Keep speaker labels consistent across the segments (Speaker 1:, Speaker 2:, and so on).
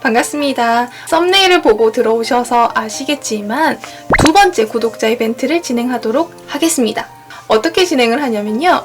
Speaker 1: 반갑습니다. 썸네일을 보고 들어오셔서 아시겠지만 두 번째 구독자 이벤트를 진행하도록 하겠습니다. 어떻게 진행을 하냐면요.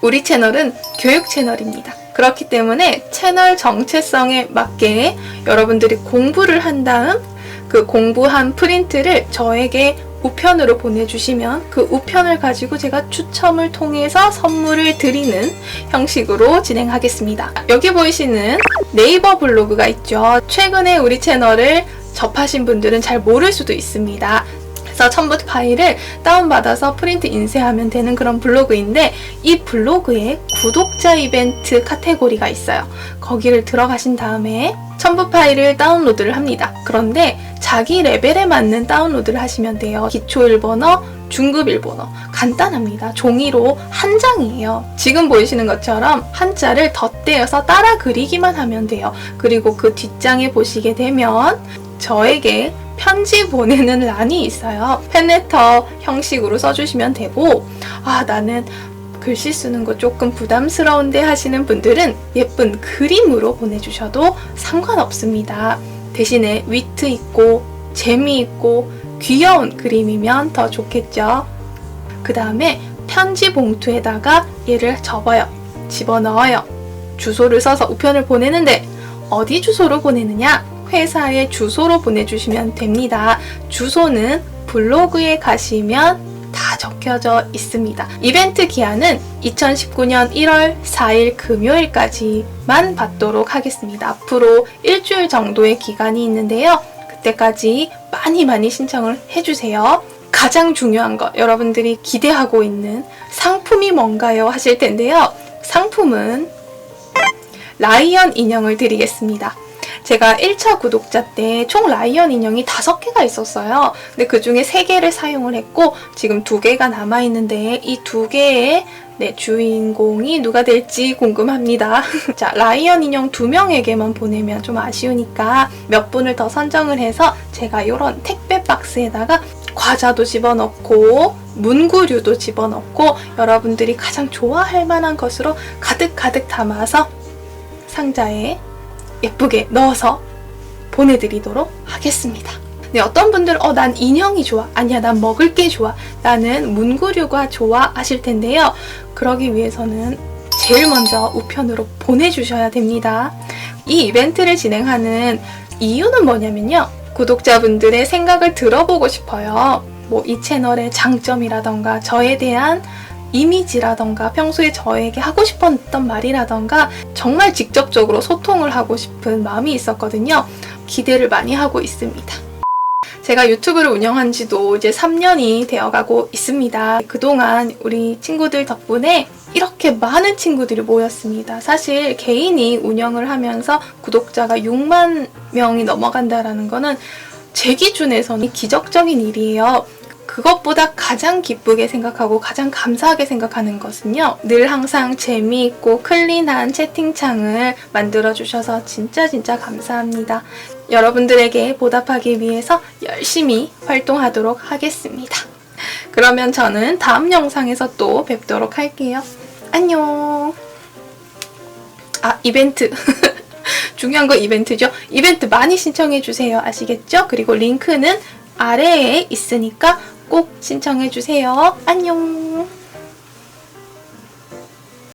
Speaker 1: 우리 채널은 교육 채널입니다. 그렇기 때문에 채널 정체성에 맞게 여러분들이 공부를 한 다음 그 공부한 프린트를 저에게 우편으로 보내주시면 그 우편을 가지고 제가 추첨을 통해서 선물을 드리는 형식으로 진행하겠습니다. 여기 보이시는 네이버 블로그가 있죠. 최근에 우리 채널을 접하신 분들은 잘 모를 수도 있습니다. 그래서 첨부 파일을 다운받아서 프린트 인쇄하면 되는 그런 블로그인데 이 블로그에 구독자 이벤트 카테고리가 있어요. 거기를 들어가신 다음에 첨부 파일을 다운로드를 합니다. 그런데 자기 레벨에 맞는 다운로드를 하시면 돼요. 기초 일본어, 중급 일본어. 간단합니다. 종이로 한 장이에요. 지금 보이시는 것처럼 한자를 덧대어서 따라 그리기만 하면 돼요. 그리고 그 뒷장에 보시게 되면 저에게 편지 보내는 란이 있어요. 팬레터 형식으로 써주시면 되고, 아, 나는 글씨 쓰는 거 조금 부담스러운데 하시는 분들은 예쁜 그림으로 보내주셔도 상관없습니다. 대신에 위트 있고, 재미있고, 귀여운 그림이면 더 좋겠죠. 그 다음에 편지 봉투에다가 얘를 접어요. 집어넣어요. 주소를 써서 우편을 보내는데, 어디 주소로 보내느냐? 회사의 주소로 보내주시면 됩니다. 주소는 블로그에 가시면 다 적혀져 있습니다. 이벤트 기한은 2019년 1월 4일 금요일까지만 받도록 하겠습니다. 앞으로 일주일 정도의 기간이 있는데요. 그때까지 많이 많이 신청을 해주세요. 가장 중요한 거 여러분들이 기대하고 있는 상품이 뭔가요? 하실 텐데요. 상품은 라이언 인형을 드리겠습니다. 제가 1차 구독자 때 총 라이언 인형이 5개가 있었어요. 근데 그 중에 3개를 사용을 했고, 지금 2개가 남아있는데, 이 2개의 네, 주인공이 누가 될지 궁금합니다. 자, 라이언 인형 2명에게만 보내면 좀 아쉬우니까 몇 분을 더 선정을 해서 제가 이런 택배 박스에다가 과자도 집어넣고, 문구류도 집어넣고, 여러분들이 가장 좋아할 만한 것으로 가득가득 담아서 상자에 예쁘게 넣어서 보내드리도록 하겠습니다. 네, 어떤 분들은 어, 난 인형이 좋아. 아니야, 난 먹을 게 좋아. 나는 문구류가 좋아 하실 텐데요. 그러기 위해서는 제일 먼저 우편으로 보내주셔야 됩니다. 이 이벤트를 진행하는 이유는 뭐냐면요. 구독자분들의 생각을 들어보고 싶어요. 뭐 이 채널의 장점이라던가 저에 대한 이미지라던가 평소에 저에게 하고 싶었던 말이라던가 정말 직접적으로 소통을 하고 싶은 마음이 있었거든요. 기대를 많이 하고 있습니다. 제가 유튜브를 운영한 지도 이제 3년이 되어 가고 있습니다. 그동안 우리 친구들 덕분에 이렇게 많은 친구들이 모였습니다. 사실 개인이 운영을 하면서 구독자가 6만 명이 넘어간다라는 거는 제 기준에서는 기적적인 일이에요. 그것보다 가장 기쁘게 생각하고 가장 감사하게 생각하는 것은요. 늘 항상 재미있고 클린한 채팅창을 만들어 주셔서 진짜 진짜 감사합니다. 여러분들에게 보답하기 위해서 열심히 활동하도록 하겠습니다. 그러면 저는 다음 영상에서 또 뵙도록 할게요. 안녕. 아, 이벤트. 중요한 거 이벤트죠. 이벤트 많이 신청해주세요. 아시겠죠? 그리고 링크는 아래에 있으니까 꼭 신청해 주세요. 안녕.